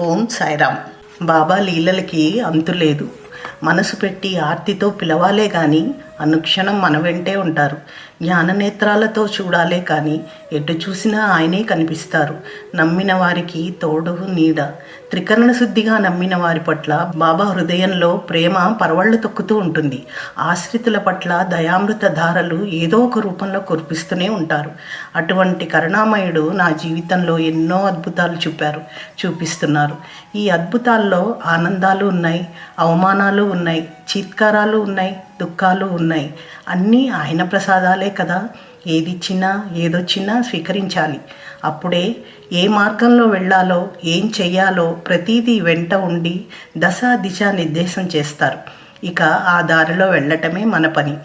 ఓం సాయిరామ్. బాబా లీలలకి అంతు లేదు మనసు పెట్టి ఆర్తితో పిలవాలే కానీ అనుక్షణం మన వెంటే ఉంటారు. జ్ఞాననేత్రాలతో చూడాలే కానీ ఎటు చూసినా ఆయనే కనిపిస్తారు. నమ్మిన వారికి తోడు నీడ. త్రికరణ శుద్ధిగా నమ్మిన వారి పట్ల బాబా హృదయంలో ప్రేమ పరవళ్ళు తొక్కుతూ ఉంటుంది. ఆశ్రితుల పట్ల దయామృత ధారలు ఏదో ఒక రూపంలో కురిపిస్తూనే ఉంటారు. అటువంటి కరుణామయుడు నా జీవితంలో ఎన్నో అద్భుతాలు చూపారు చూపిస్తున్నారు. ఈ అద్భుతాల్లో ఆనందాలు ఉన్నాయి అవమానాలు ఉన్నాయి. చీత్కారాలు ఉన్నాయి దుఃఖాలు ఉన్నాయి. అన్నీ ఆయన ప్రసాదాలే కదా. ఏదిచ్చినా ఏదొచ్చినా స్వీకరించాలి. అప్పుడే ఏ మార్గంలో వెళ్ళాలో ఏం చెయ్యాలో ప్రతీదీ వెంట ఉండి దశ దిశ నిర్దేశం చేస్తారు. ఇక ఆ దారిలో వెళ్ళటమే మన పని.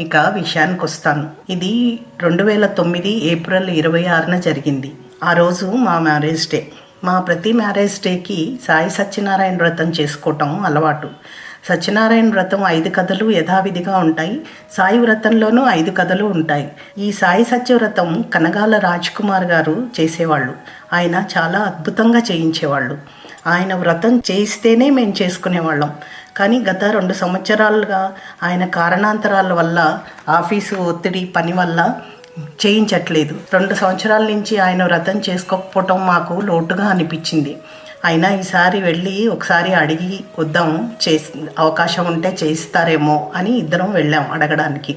ఇక విషయానికి వస్తాను ఇది రెండు వేల తొమ్మిది ఏప్రిల్ ఇరవై ఆరున జరిగింది. ఆ రోజు మా మ్యారేజ్ డే. మా ప్రతి మ్యారేజ్ డేకి సాయి సత్యనారాయణ వ్రతం చేసుకోవటం అలవాటు. సత్యనారాయణ వ్రతం ఐదు కథలు యథావిధిగా ఉంటాయి. సాయి వ్రతంలోనూ ఐదు కథలు ఉంటాయి. ఈ సాయి సత్యవ్రతం కనగాల రాజ్ కుమార్ గారు చేసేవాళ్ళు. ఆయన చాలా అద్భుతంగా చేయించేవాళ్ళు. ఆయన వ్రతం చేయిస్తేనే మేము చేసుకునేవాళ్ళం. కానీ గత రెండు సంవత్సరాలుగా ఆయన కారణాంతరాల వల్ల ఆఫీసు ఒత్తిడి పని వల్ల చేయించట్లేదు. రెండు సంవత్సరాల నుంచి ఆయన వ్రతం చేసుకోకపోవటం మాకు లోటుగా అనిపించింది. అయినా ఈసారి వెళ్ళి ఒకసారి అడిగి వద్దాం చేసి అవకాశం ఉంటే చేయిస్తారేమో అని ఇద్దరం వెళ్ళాం అడగడానికి.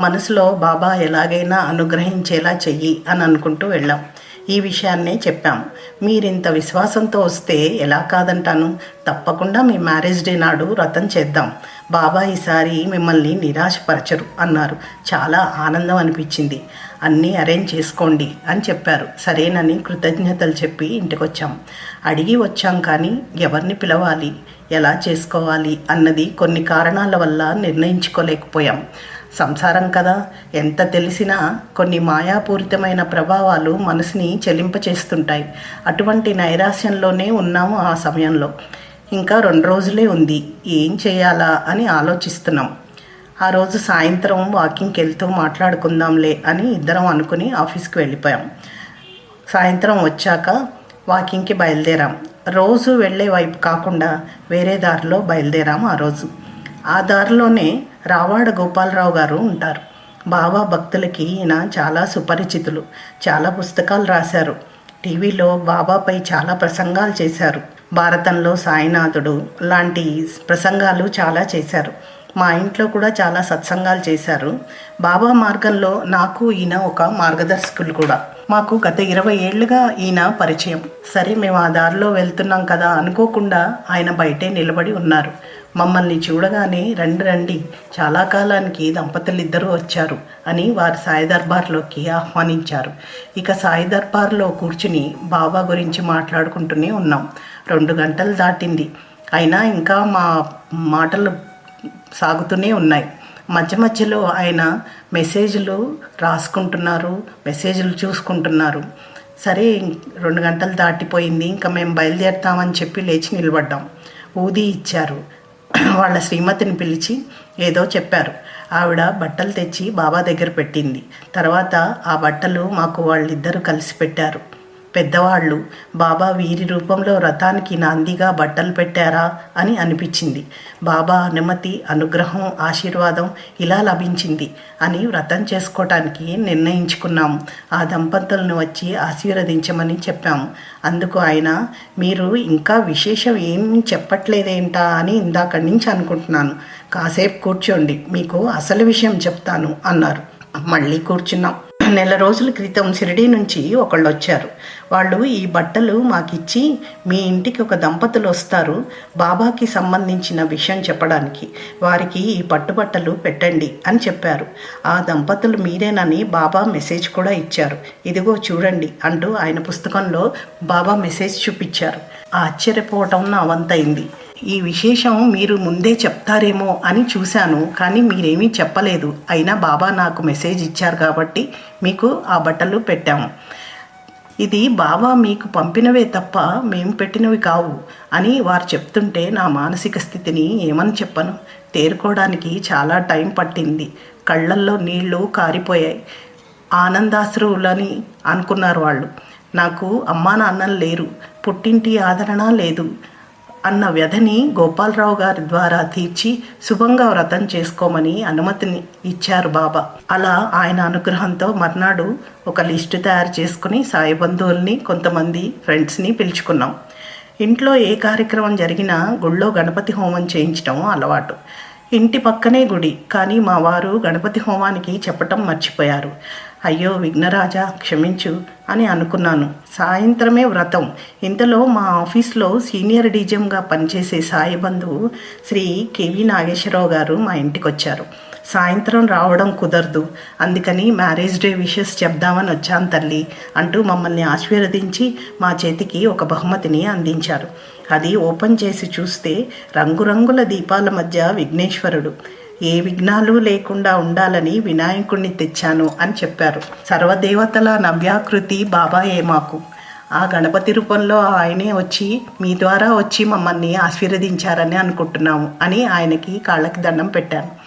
మనసులో బాబా ఎలాగైనా అనుగ్రహించేలా చెయ్యి అని అనుకుంటూ వెళ్ళాం. ఈ విషయాన్నే చెప్పాం. మీరింత విశ్వాసంతో వస్తే ఎలా కాదంటాను? తప్పకుండా మీ మ్యారేజ్ డే నాడు రథం చేద్దాం. బాబా ఈసారి మిమ్మల్ని నిరాశపరచరు అన్నారు. చాలా ఆనందం అనిపించింది. అన్నీ అరేంజ్ చేసుకోండి అని చెప్పారు. సరేనని కృతజ్ఞతలు చెప్పి ఇంటికి వచ్చాం అడిగి వచ్చాం కానీ ఎవరిని పిలవాలి? ఎలా చేసుకోవాలి? అన్నది కొన్ని కారణాల వల్ల నిర్ణయించుకోలేకపోయాం. సంసారం కదా. ఎంత తెలిసినా కొన్ని మాయాపూరితమైన ప్రభావాలు మనసుని చెలింపచేస్తుంటాయి. అటువంటి నైరాశ్యంలోనే ఉన్నాము ఆ సమయంలో. ఇంకా రెండు రోజులే ఉంది. ఏం చేయాలా అని ఆలోచిస్తున్నాం. ఆ రోజు సాయంత్రం వాకింగ్కి వెళ్తూ మాట్లాడుకుందాంలే అని ఇద్దరం అనుకుని ఆఫీస్కి వెళ్ళిపోయాం. సాయంత్రం వచ్చాక వాకింగ్కి బయలుదేరాం. రోజు వెళ్ళే వైపు కాకుండా వేరే దారిలో బయలుదేరాం ఆ రోజు. ఆ దారిలోనే రావాడ గోపాలరావు గారు ఉంటారు. బాబా భక్తులకి ఈయన చాలా సుపరిచితులు చాలా పుస్తకాలు రాశారు. టీవీలో బాబాపై చాలా ప్రసంగాలు చేశారు. భారతంలో సాయినాథుడు లాంటి ప్రసంగాలు చాలా చేశారు. మా ఇంట్లో కూడా చాలా సత్సంగాలు చేశారు. బాబా మార్గంలో నాకు ఈయన ఒక మార్గదర్శకులు కూడా. మాకు గత ఇరవై ఏళ్ళుగా ఈయన పరిచయం. సరే మేము ఆ దారిలో వెళ్తున్నాం కదా అనుకోకుండా ఆయన బయటే నిలబడి ఉన్నారు. మమ్మల్ని చూడగానే రండి రండి చాలా కాలానికి దంపతులు వచ్చారు అని వారి సాయి దర్బార్లోకి ఆహ్వానించారు. ఇక సాయి దర్బార్లో కూర్చుని బాబా గురించి మాట్లాడుకుంటూనే ఉన్నాం. రెండు గంటలు దాటింది. అయినా ఇంకా మా మాటలు సాగుతూనే ఉన్నాయి. మధ్య మధ్యలో ఆయన మెసేజ్లు రాసుకుంటున్నారు మెసేజ్లు చూసుకుంటున్నారు. సరే రెండు గంటలు దాటిపోయింది ఇంకా మేము బయలుదేరుతామని చెప్పి లేచి నిలబడ్డాం. ఊది ఇచ్చారు. వాళ్ళ శ్రీమతిని పిలిచి ఏదో చెప్పారు. ఆవిడ బట్టలు తెచ్చి బాబా దగ్గర పెట్టింది. తర్వాత ఆ బట్టలు మాకు వాళ్ళిద్దరూ కలిసి పెట్టారు. పెద్దవాళ్ళు. బాబా వీరి రూపంలో రథానికి నాందిగా బట్టలు పెట్టారా? అని అనిపించింది. బాబా అనుమతి అనుగ్రహం ఆశీర్వాదం ఇలా లభించింది అని వ్రతం చేసుకోవటానికి నిర్ణయించుకున్నాం ఆ దంపతులను వచ్చి ఆశీర్వదించమని చెప్పాము. అందుకు ఆయన మీరు ఇంకా విశేషం ఏం చెప్పట్లేదేంటా? అని ఇందాక నుంచి అనుకుంటున్నాను. కాసేపు కూర్చోండి మీకు అసలు విషయం చెప్తాను అన్నారు. మళ్ళీ కూర్చున్నాం. నెల రోజుల క్రితం షిరిడీ నుంచి ఒకళ్ళు వచ్చారు వాళ్ళు ఈ బట్టలు మాకిచ్చి మీ ఇంటికి ఒక దంపతులు వస్తారు బాబాకి సంబంధించిన విషయం చెప్పడానికి. వారికి ఈ పట్టుబట్టలు పెట్టండి అని చెప్పారు. ఆ దంపతులు మీరేనని బాబా మెసేజ్ కూడా ఇచ్చారు. ఇదిగో చూడండి అంటూ ఆయన పుస్తకంలో బాబా మెసేజ్ చూపించారు. ఆశ్చర్యపోవటం నా వంతైంది. ఈ విశేషం మీరు ముందే చెప్తారేమో అని చూశాను కానీ మీరేమీ చెప్పలేదు. అయినా బాబా నాకు మెసేజ్ ఇచ్చారు కాబట్టి మీకు ఆ బట్టలు పెట్టాము. ఇది బాబా మీకు పంపినవే తప్ప మేము పెట్టినవి కావు అని వారు చెప్తుంటే నా మానసిక స్థితిని ఏమని చెప్పను? తేరుకోవడానికి చాలా టైం పట్టింది. కళ్ళల్లో నీళ్ళు కారిపోయాయి. ఆనందాశ్రువులని అనుకున్నారు వాళ్ళు. నాకు అమ్మా నాన్నలు లేరు. పుట్టింటి ఆదరణ లేదు. అన్న వ్యధని గోపాలరావు గారి ద్వారా తీర్చి శుభంగా వ్రతం చేసుకోమని అనుమతిని ఇచ్చారు బాబా. అలా ఆయన అనుగ్రహంతో మర్నాడు ఒక లిస్టు తయారు చేసుకుని సాయి బంధువుల్ని కొంతమంది ఫ్రెండ్స్ని పిలుచుకున్నాం. ఇంట్లో ఏ కార్యక్రమం జరిగినా గుళ్ళో గణపతి హోమం చేయించడం అలవాటు. ఇంటి పక్కనే గుడి. కానీ మా వారు గణపతి హోమానికి చెప్పటం మర్చిపోయారు. అయ్యో విఘ్నరాజా క్షమించు అని అనుకున్నాను. సాయంత్రమే వ్రతం. ఇంతలో మా ఆఫీస్లో సీనియర్ డీజెంగా పనిచేసే సాయి బంధువు శ్రీ కేవి నాగేశ్వరరావు గారు మా ఇంటికి వచ్చారు సాయంత్రం రావడం కుదరదు. అందుకని మ్యారేజ్ డే విషెస్ చెప్దామని వచ్చాను తల్లి అంటూ మమ్మల్ని ఆశీర్వదించి మా చేతికి ఒక బహుమతిని అందించారు. అది ఓపెన్ చేసి చూస్తే రంగురంగుల దీపాల మధ్య విఘ్నేశ్వరుడు. ఏ విఘ్నాలు లేకుండా ఉండాలని వినాయకుణ్ణి తెచ్చాను అని చెప్పారు. సర్వదేవతల నవ్యాకృతి బాబాయే మాకు. ఆ గణపతి రూపంలో ఆయనే వచ్చి మీ ద్వారా వచ్చి మమ్మల్ని ఆశీర్వదించారని అనుకుంటున్నాము అని ఆయనకి కాళ్ళకి దండం పెట్టాను.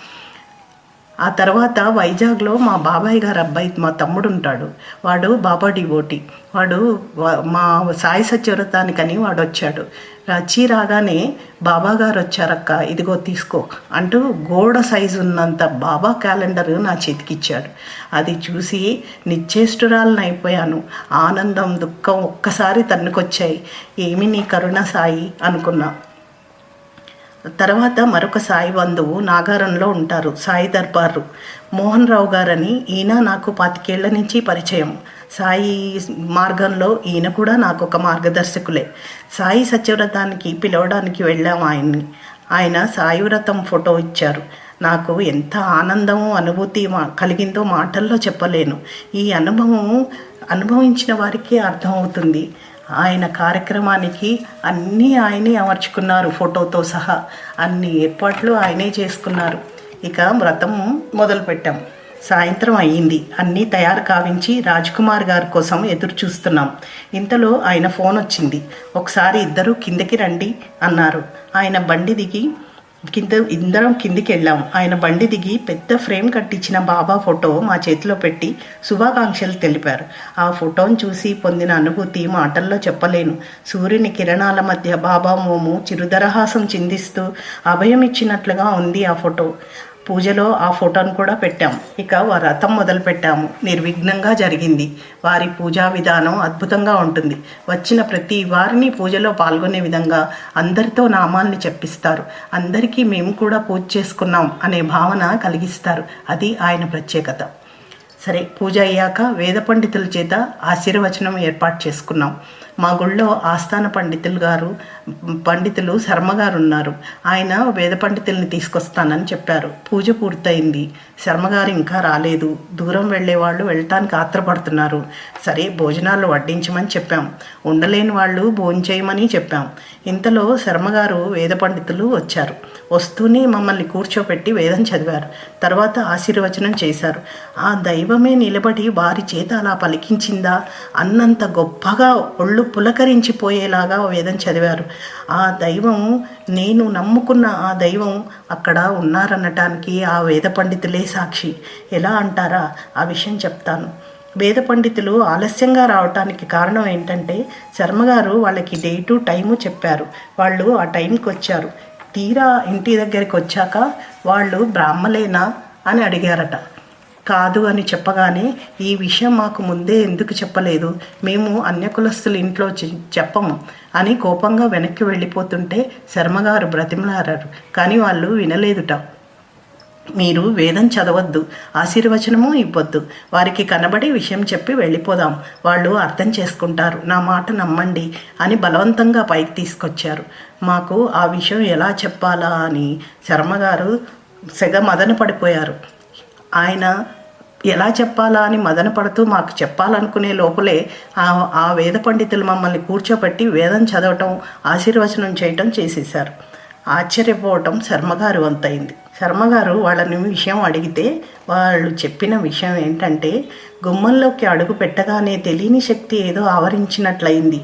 ఆ తర్వాత వైజాగ్లో మా బాబాయ్ గారు అబ్బాయి మా తమ్ముడు ఉంటాడు. వాడు బాబా డివోటి. వాడు మా సాయి సత్యవ్రతానికని వాడు వచ్చాడు. వచ్చి రాగానే బాబా గారు వచ్చారక్క ఇదిగో తీసుకో అంటూ గోడ సైజు ఉన్నంత బాబా క్యాలెండర్ నా చేతికిచ్చాడు అది చూసి నిశ్చేష్టురాలను అయిపోయాను. ఆనందం దుఃఖం ఒక్కసారి తన్నుకొచ్చాయి. ఏమి నీ కరుణ సాయి అనుకున్నా. తర్వాత మరొక సాయి బంధువు నాగారంలో ఉంటారు. సాయి దర్బారు. మోహన్ రావు గారని ఈయన నాకు పాతికేళ్ళ నుంచి పరిచయం. సాయి మార్గంలో ఈయన కూడా నాకు ఒక మార్గదర్శకులే. సాయి సత్యవ్రతానికి పిలవడానికి వెళ్ళాం ఆయన్ని. ఆయన సాయి వ్రతం ఫోటో ఇచ్చారు. నాకు ఎంత ఆనందము అనుభూతి మా- కలిగిందో మాటల్లో చెప్పలేను. ఈ అనుభవం అనుభవించిన వారికి అర్థమవుతుంది. ఆయన కార్యక్రమానికి అన్నీ ఆయనే అమర్చుకున్నారు ఫోటోతో సహా. అన్ని ఏర్పాట్లు ఆయనే చేసుకున్నారు. ఇక వ్రతం మొదలుపెట్టాం. సాయంత్రం అయ్యింది. అన్నీ తయారు కావించి రాజ్కుమార్ గారి కోసం ఎదురు చూస్తున్నాం ఇంతలో ఆయన ఫోన్ వచ్చింది ఒకసారి ఇద్దరు కిందకి రండి అన్నారు. ఆయన బండి దిగి కింద ఇందరం కిందికి వెళ్ళాం ఆయన బండి దిగి పెద్ద ఫ్రేమ్ కట్టించిన బాబా ఫోటో మా చేతిలో పెట్టి శుభాకాంక్షలు తెలిపారు. ఆ ఫోటోను చూసి పొందిన అనుభూతి మాటల్లో చెప్పలేను. సూర్యుని కిరణాల మధ్య బాబా మోము చిరుదరహాసం చిందిస్తూ అభయం ఇచ్చినట్లుగా ఉంది ఆ ఫోటో. పూజలో ఆ ఫోటోను కూడా పెట్టాం ఇక వ్రతం మొదలు పెట్టాము. నిర్విఘ్నంగా జరిగింది. వారి పూజా విధానం అద్భుతంగా ఉంటుంది. వచ్చిన ప్రతి వారిని పూజలో పాల్గొనే విధంగా అందరితో నామాల్ని చెప్పిస్తారు. అందరికీ మేము కూడా పూజ చేసుకున్నాం అనే భావన కలిగిస్తారు. అది ఆయన ప్రత్యేకత. సరే పూజ అయ్యాక వేద పండితుల చేత ఆశీర్వచనం ఏర్పాటు చేసుకున్నాం. మా గుళ్ళో ఆస్థాన పండితులు గారు పండితులు శర్మగారు ఉన్నారు ఆయన వేద పండితుల్ని తీసుకొస్తానని చెప్పారు. పూజ పూర్తయింది. శర్మగారు ఇంకా రాలేదు. దూరం వెళ్ళే వాళ్ళు వెళ్ళటానికి ఆత్రపడుతున్నారు. సరే భోజనాలు వడ్డించమని చెప్పాం. ఉండలేని వాళ్ళు భోంచేయమని చెప్పాం. ఇంతలో శర్మగారు వేద పండితులు వచ్చారు. వస్తూనే మమ్మల్ని కూర్చోపెట్టి వేదం చదివారు. తర్వాత ఆశీర్వచనం చేశారు. ఆ దైవమే నిలబడి వారి చేత అలా పలికించిందా? అన్నంత గొప్పగా ఒళ్ళు పులకరించిపోయేలాగా వేదం చదివారు. ఆ దైవం నేను నమ్ముకున్న ఆ దైవం అక్కడ ఉన్నారనటానికి ఆ వేద పండితులే సాక్షి. ఎలా అంటారా? ఆ విషయం చెప్తాను. వేద పండితులు ఆలస్యంగా రావటానికి కారణం ఏంటంటే శర్మగారు వాళ్ళకి డే టు టైము చెప్పారు. వాళ్ళు ఆ టైంకి వచ్చారు. తీరా ఇంటి దగ్గరికి వచ్చాక వాళ్ళు బ్రాహ్మలేనా అని అడిగారట. కాదు అని చెప్పగానే ఈ విషయం మాకు ముందే ఎందుకు చెప్పలేదు? మేము అన్యకులస్తుల ఇంట్లో చె- చెప్పము అని కోపంగా వెనక్కి వెళ్ళిపోతుంటే శర్మగారు బ్రతిమలారారు. కానీ వాళ్ళు వినలేదుట. మీరు వేదం చదవద్దు ఆశీర్వచనము ఇవ్వద్దు. వారికి కనబడి విషయం చెప్పి వెళ్ళిపోదాం. వాళ్ళు అర్థం చేసుకుంటారు. నా మాట నమ్మండి అని బలవంతంగా పైకి తీసుకొచ్చారు. మాకు ఆ విషయం ఎలా చెప్పాలా అని శర్మగారు సెగ మదన పడిపోయారు. ఆయన ఎలా చెప్పాలా అని మదన పడుతూ మాకు చెప్పాలనుకునే లోపలే ఆ ఆ వేద పండితులు మమ్మల్ని కూర్చోబెట్టి వేదం చదవటం ఆశీర్వచనం చేయటం చేసేశారు. ఆశ్చర్యపోవటం శర్మగారు వంతైంది శర్మగారు వాళ్ళని విషయం అడిగితే వాళ్ళు చెప్పిన విషయం ఏంటంటే గుమ్మంలోకి అడుగు పెట్టగానే తెలియని శక్తి ఏదో ఆవరించినట్లయింది.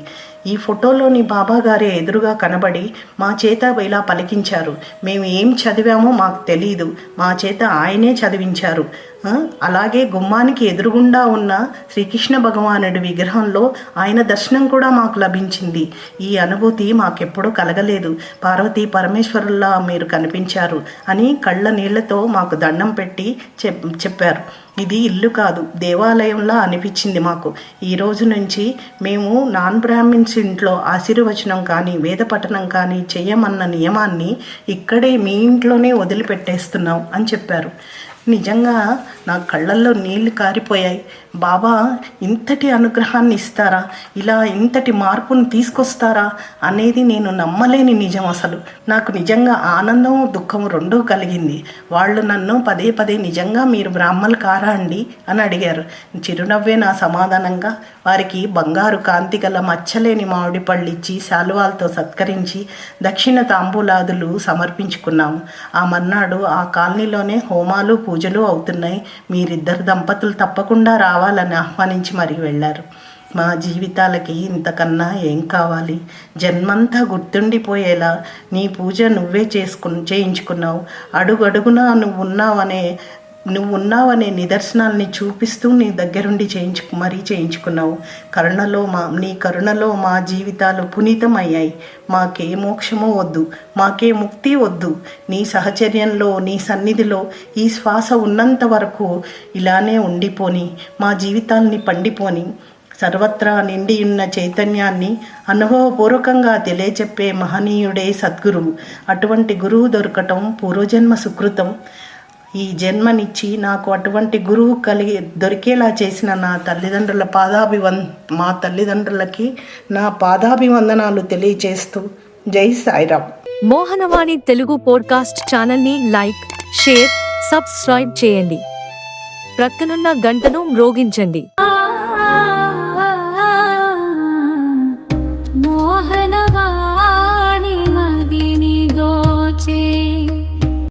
ఈ ఫోటోలోని బాబా గారే ఎదురుగా కనబడి మా చేత ఇలా పలికించారు. మేము ఏం చదివామో మాకు తెలియదు మా చేత ఆయనే చదివించారు. అలాగే గుమ్మానికి ఎదురుగుండా ఉన్న శ్రీకృష్ణ భగవానుడి విగ్రహంలో ఆయన దర్శనం కూడా మాకు లభించింది. ఈ అనుభూతి మాకెప్పుడూ కలగలేదు. పార్వతీ పరమేశ్వరుల్లా మీరు కనిపించారు అని కళ్ళ నీళ్ళతో మాకు దండం పెట్టి చెప్ చెప్పారు. ఇది ఇల్లు కాదు దేవాలయంలా అనిపించింది మాకు. ఈ రోజు నుంచి మేము నాన్ బ్రాహ్మిన్స్ ఇంట్లో ఆశీర్వచనం కానీ వేద పఠనం కానీ చేయమన్న నియమాన్ని ఇక్కడే మీ ఇంట్లోనే వదిలిపెట్టేస్తున్నాం అని చెప్పారు. నిజంగా నా కళ్ళల్లో నీళ్ళు కారిపోయాయి. బాబా ఇంతటి అనుగ్రహాన్ని ఇస్తారా? ఇలా ఇంతటి మార్పును తీసుకొస్తారా? అనేది నేను నమ్మలేని నిజం అసలు. నాకు నిజంగా ఆనందం దుఃఖం రెండూ కలిగింది. వాళ్ళు నన్ను పదే పదే నిజంగా మీరు బ్రాహ్మలు కారా అండి? అని అడిగారు. చిరునవ్వే నా సమాధానంగా వారికి బంగారు కాంతి గల మచ్చలేని మామిడి పళ్ళు ఇచ్చి శాలువాలతో సత్కరించి దక్షిణ తాంబూలాదులు సమర్పించుకున్నాము. ఆ మర్నాడు ఆ కాలనీలోనే హోమాలు పూజలు అవుతున్నాయి. మీరిద్దరు దంపతులు తప్పకుండా రావాలని ఆహ్వానించి మరీ వెళ్ళారు. మా జీవితాలకి ఇంతకన్నా ఏం కావాలి? జన్మంతా గుర్తుండిపోయేలా నీ పూజ నువ్వే చేసుకు చేయించుకున్నావు. అడుగడుగునా నువ్వు ఉన్నావనే నువ్వు ఉన్నావనే నిదర్శనాల్ని చూపిస్తూ నీ దగ్గరుండి చేయించు మరీ చేయించుకున్నావు. కరుణలో మా నీ కరుణలో మా జీవితాలు పునీతమయ్యాయి. మాకే మోక్షము వద్దు. మాకే ముక్తి వద్దు. నీ సహచర్యంలో నీ సన్నిధిలో ఈ శ్వాస ఉన్నంత వరకు ఇలానే ఉండిపోని మా జీవితాల్ని పండిపోని సర్వత్రా నిండి ఉన్న చైతన్యాన్ని అనుభవపూర్వకంగా తెలియచెప్పే మహనీయుడే సద్గురువు. అటువంటి గురువు దొరకటం పూర్వజన్మ సుకృతం ఈ జన్మనిచ్చి నాకు అటువంటి గురువు కలిగి దొరికేలా చేసిన నా తల్లిదండ్రుల పాదాభివం మా తల్లిదండ్రులకి నా పాదాభివందనాలు తెలియచేస్తూ జై సాయిరామ్. మోహనవాణి తెలుగు పోడ్కాస్ట్ ఛానల్ని లైక్ షేర్ సబ్స్క్రైబ్ చేయండి. ప్రక్కనున్న గంటను మ్రోగించండి.